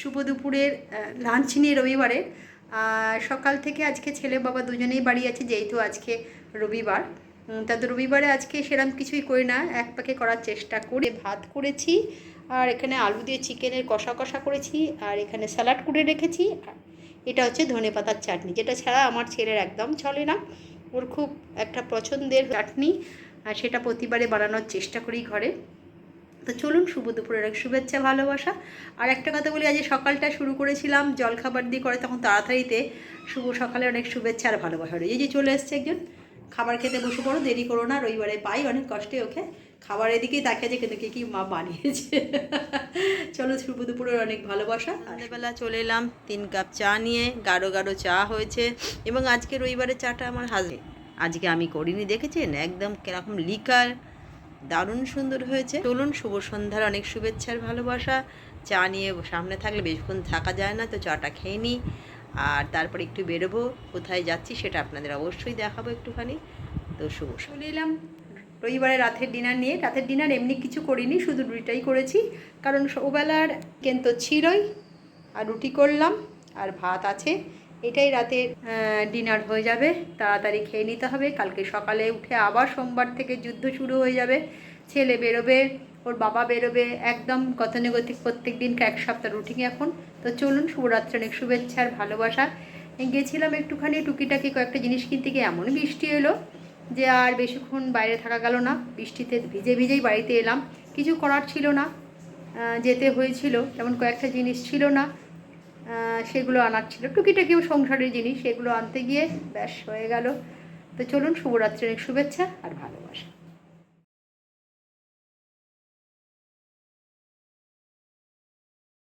শুভ দুপুরের লাঞ্চ নিয়ে রবিবারে। আর সকাল থেকে আজকে ছেলে বাবা দুজনেই বাড়ি আছে যেহেতু আজকে রবিবার। উম, তা রবিবারে আজকে সেরকম কিছুই করি না এক পাকে করার চেষ্টা করে। ভাত করেছি আর এখানে আলু দিয়ে চিকেনের কষা কষা করেছি আর এখানে স্যালাড করে রেখেছি। এটা হচ্ছে ধনে পাতার চাটনি যেটা ছাড়া আমার ছেলের একদম চলে না। ওর খুব একটা পছন্দের চাটনি আর সেটা প্রতিবারে বানানোর চেষ্টা করি ঘরে। তো চলুন শুভ দুপুরের এক শুভেচ্ছা, ভালোবাসা। আর একটা কথা বলি আজ সকালটা শুরু করেছিলাম জলখাবার দিয়ে করে, তখন তাড়াতাড়িতে শুভ সকালে অনেক শুভেচ্ছা আর ভালোবাসা রইল। এই যে চলে এসছে একজন, খাবার খেতে বসে পড়ো, দেরি করো না, রবিবারে পাই, অনেক কষ্টে ওকে। খাবার এদিকেই তাকে যে কিন্তু কে কি মা বানিয়েছে। চলো শুভ দুপুরের অনেক ভালোবাসা। সন্ধ্যেবেলা চলে এলাম, তিন কাপ চা নিয়ে, গাঢ় গাঢ় চা হয়েছে। এবং আজকে রবিবারে চাটা আমার হাজবে আজকে আমি করিনি, দেখেছেন? একদম কীরকম লিকার দারুণ সুন্দর হয়েছে। চলুন, শুভ সন্ধ্যার অনেক শুভেচ্ছার ভালোবাসা। চা নিয়ে সামনে থাকলে বেশিক্ষণ থাকা যায় না, তো চাটা খেয়ে নিই আর তারপর একটু বেরোবো, কোথায় যাচ্ছি সেটা আপনাদের অবশ্যই দেখাবো একটুখানি। তো শুভ চলে এলাম রবিবারে রাতের ডিনার নিয়ে। রাতের ডিনার এমনি কিছু করিনি, শুধু রুটিটাই করেছি। কারণ ওবেলার কিন্তু ছিলই, আর রুটি করলাম, আর ভাত আছে। এটাই রাতের ডিনার হয়ে যাবে। তাড়াতাড়ি খেয়ে নিতে হবে। কালকে সকালে উঠে আবার সোমবার থেকে যুদ্ধ শুরু হয়ে যাবে। ছেলে বেরোবে, ওর বাবা বেরোবে, একদম গতানুগতিক প্রত্যেক দিনকে এক সপ্তাহ রুটিন এখন। তো চলুন, শুভরাত্রি, অনেক শুভেচ্ছা আর ভালোবাসা। গেছিলাম একটুখানি টুকিটাকি কয়েকটা জিনিস কিনতে গিয়ে এমন বৃষ্টি এলো যে আর বেশিক্ষণ বাইরে থাকা গেল না। বৃষ্টিতে ভিজে ভিজেই বাড়িতে এলাম। কিছু করার ছিল না যেতে হয়েছিল। তেমন কয়েকটা জিনিস ছিল না। সেগুলো আনার ছিল। টুকিটাকিও সংসারের জিনিস, সেগুলো আনতে গিয়ে ব্যাস হয়ে গেল। তো চলুন, শুভরাত্রির শুভেচ্ছা আর ভালোবাসা।